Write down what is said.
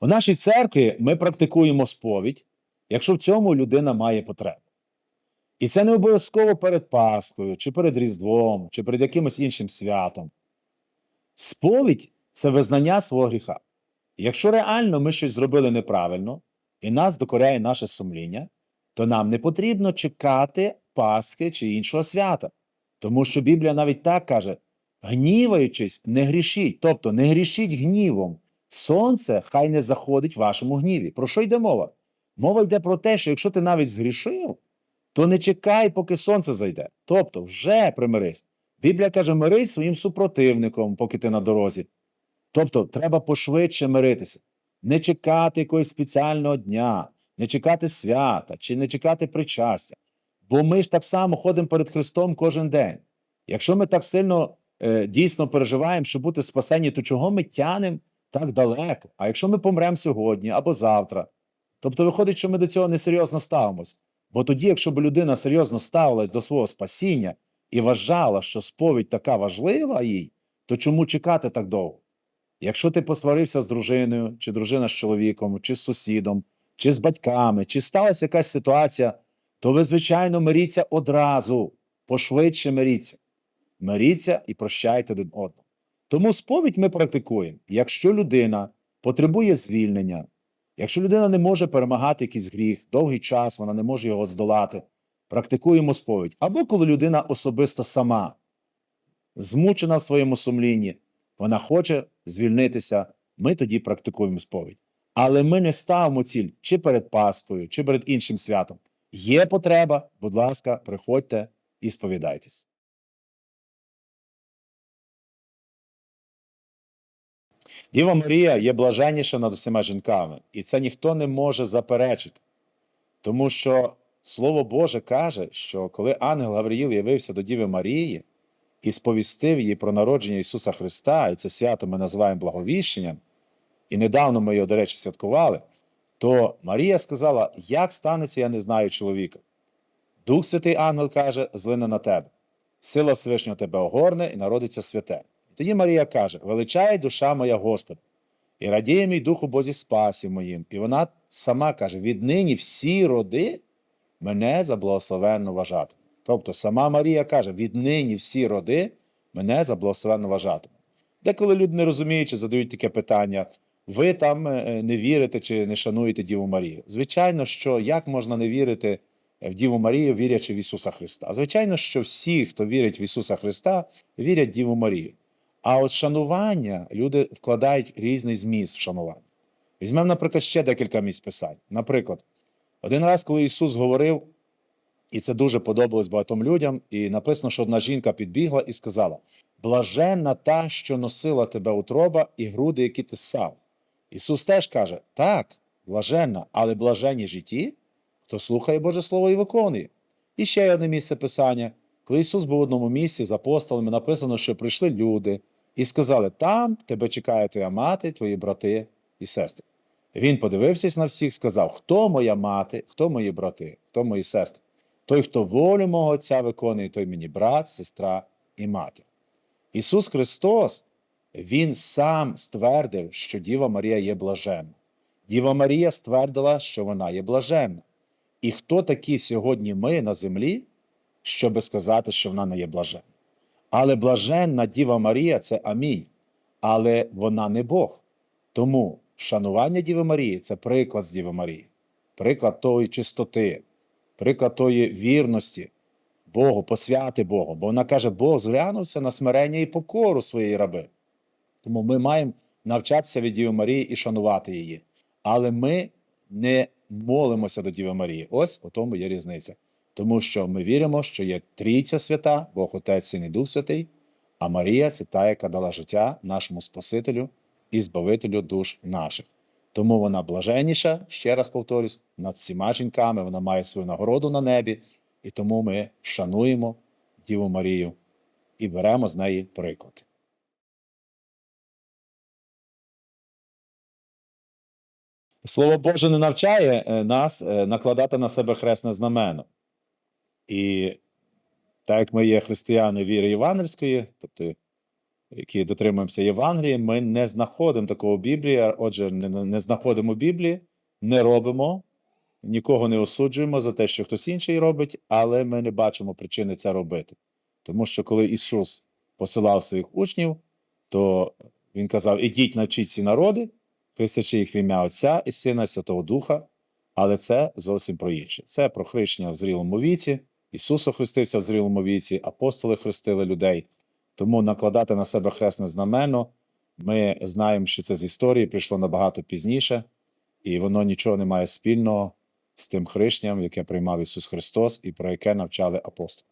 У нашій церкві ми практикуємо сповідь, якщо в цьому людина має потребу. І це не обов'язково перед Пасхою, чи перед Різдвом, чи перед якимось іншим святом. Сповідь це визнання свого гріха. Якщо реально ми щось зробили неправильно, і нас докоряє наше сумління, то нам не потрібно чекати Пасхи чи іншого свята. Тому що Біблія навіть так каже: гніваючись, не грішіть, тобто не грішіть гнівом. Сонце хай не заходить в вашому гніві. Про що йде мова? Мова йде про те, що якщо ти навіть згрішив, то не чекай, поки сонце зайде. Тобто вже примирись. Біблія каже, мирись своїм супротивником, поки ти на дорозі. Тобто, треба пошвидше миритися, не чекати якогось спеціального дня, не чекати свята чи не чекати причастя. Бо ми ж так само ходимо перед Христом кожен день. Якщо ми так сильно е, дійсно переживаємо, щоб бути спасені, то чого ми тянемо так далеко? А якщо ми помремо сьогодні або завтра? Тобто виходить, що ми до цього несерйозно ставимось. Бо тоді, якщо б людина серйозно ставилась до свого спасіння і вважала, що сповідь така важлива їй, то чому чекати так довго? Якщо ти посварився з дружиною, чи дружина з чоловіком, чи з сусідом, чи з батьками, чи сталася якась ситуація, то ви, звичайно, миріться одразу, пошвидше миріться. Миріться і прощайте один одного. Тому сповідь ми практикуємо. Якщо людина потребує звільнення, якщо людина не може перемагати якийсь гріх, довгий час вона не може його здолати, практикуємо сповідь. Або коли людина особисто сама змучена в своєму сумлінні, вона хоче звільнитися, ми тоді практикуємо сповідь. Але ми не ставимо ціль чи перед Пасхою, чи перед іншим святом. Є потреба, будь ласка, приходьте і сповідайтесь. Діва Марія є блаженніша над усіма жінками, і це ніхто не може заперечити. Тому що Слово Боже каже, що коли ангел Гавриїл явився до Діви Марії і сповістив їй про народження Ісуса Христа, і це свято ми називаємо благовіщенням, і недавно ми його, до речі, святкували, то Марія сказала: Як станеться, я не знаю чоловіка. Дух Святий Ангел каже, злине на тебе. Сила Всевишнього тебе огорне і народиться святе. Тоді Марія каже: Величай душа моя Господа, і радіє мій дух у Бозі спасі моїм. І вона сама каже: віднині всі роди мене за благословенно вважати. Тобто сама Марія каже: віднині всі роди мене за благословенно вважати. Деколи люди не розуміючи, задають таке питання: ви там е, не вірите чи не шануєте Діву Марію? Звичайно, що як можна не вірити в Діву Марію, вірячи в Ісуса Христа? Звичайно, що всі, хто вірить в Ісуса Христа, вірять в Діву Марію. А от шанування люди вкладають різний зміст в шанування. Візьмемо, наприклад, ще декілька місць писань. Наприклад, один раз, коли Ісус говорив, і це дуже подобалось багатьом людям, і написано, що одна жінка підбігла і сказала: Блаженна та, що носила тебе утроба, і груди, які ти ссав. Ісус теж каже: так, блаженна, але блаженні житті, хто слухає Боже Слово і виконує. І ще одне місце Писання. Коли Ісус був в одному місці з апостолами, написано, що прийшли люди і сказали: Там тебе чекає твоя мати, твої брати і сестри. Він подивився на всіх, сказав: Хто моя мати, хто мої брати, хто мої сестри? Той, хто волю мого Отця виконує, той мені брат, сестра і матір. Ісус Христос, Він сам ствердив, що Діва Марія є блаженна. Діва Марія ствердила, що вона є блаженна. І хто такі сьогодні ми на землі, щоби сказати, що вона не є блаженна? Але блаженна Діва Марія це амінь. Але вона не Бог. Тому шанування Діви Марії це приклад з Діви Марії, приклад тої чистоти, приклад тої вірності Богу, посвяти Богу. Бо вона каже, Бог зглянувся на смирення і покору своєї раби. Тому ми маємо навчатися від Діви Марії і шанувати її. Але ми не молимося до Діви Марії. Ось у тому є різниця. Тому що ми віримо, що є Трійця свята, Бог Отець Син і Дух Святий, а Марія це та, яка дала життя нашому Спасителю і Збавителю душ наших. Тому вона блаженніша, ще раз повторюсь, над всіма жінками, вона має свою нагороду на небі, і тому ми шануємо Діву Марію і беремо з неї приклад. Слово Боже не навчає е, нас е, накладати на себе хресне знамено. І так як ми є християни віри Євангельської, тобто які дотримуємося Євангелії, ми не знаходимо такого Біблії. Отже, не, не знаходимо Біблії, не робимо, нікого не осуджуємо за те, що хтось інший робить, але ми не бачимо причини це робити. Тому що коли Ісус посилав своїх учнів, то Він казав: Ідіть, навчіть ці народи, хрестячи їх в ім'я Отця і Сина і Святого Духа. Але це зовсім про інше. Це про хрещення в зрілому віці. Ісус охрестився в зрілому віці, апостоли хрестили людей. Тому накладати на себе хресне знамено, ми знаємо, що це з історії прийшло набагато пізніше, і воно нічого не має спільного з тим хрещенням, яке приймав Ісус Христос і про яке навчали апостоли.